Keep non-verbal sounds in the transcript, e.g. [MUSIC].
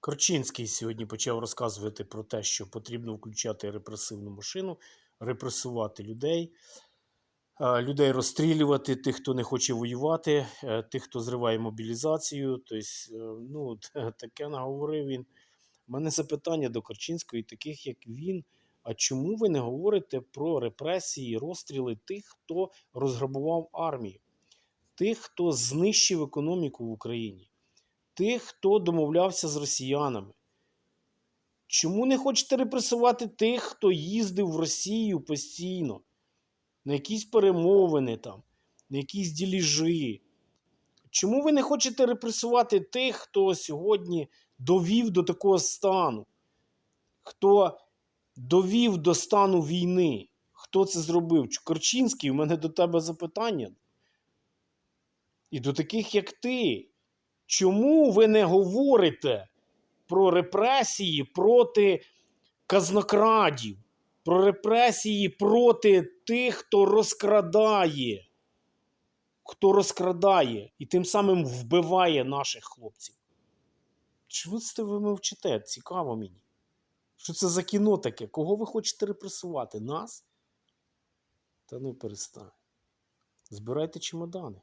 Корчинський сьогодні почав розказувати про те, що потрібно включати репресивну машину, репресувати людей, е, людей розстрілювати, тих, хто не хоче воювати, е, тих, хто зриває мобілізацію. Тобто, ну, [LAUGHS] таке наговорив він. У мене запитання до Корчинського і таких, як він. А чому ви не говорите про репресії, розстріли тих, хто розграбував армію, тих, хто знищив економіку в Україні, тих, хто домовлявся з росіянами? Чому не хочете репресувати тих, хто їздив в Росію постійно, на якісь перемовини там, на якісь діліжі? Чому ви не хочете репресувати тих, хто сьогодні довів до такого стану? Хто довів до стану війни? Хто це зробив? Корчинський, у мене до тебе запитання. І до таких, як ти. Чому ви не говорите про репресії проти казнокрадів, про репресії проти тих, хто розкрадає? Хто розкрадає і тим самим вбиває наших хлопців? Чому це ви мовчите? Цікаво мені. Що це за кіно таке? Кого ви хочете репресувати? Нас? Та ну перестань. Збирайте чемодани.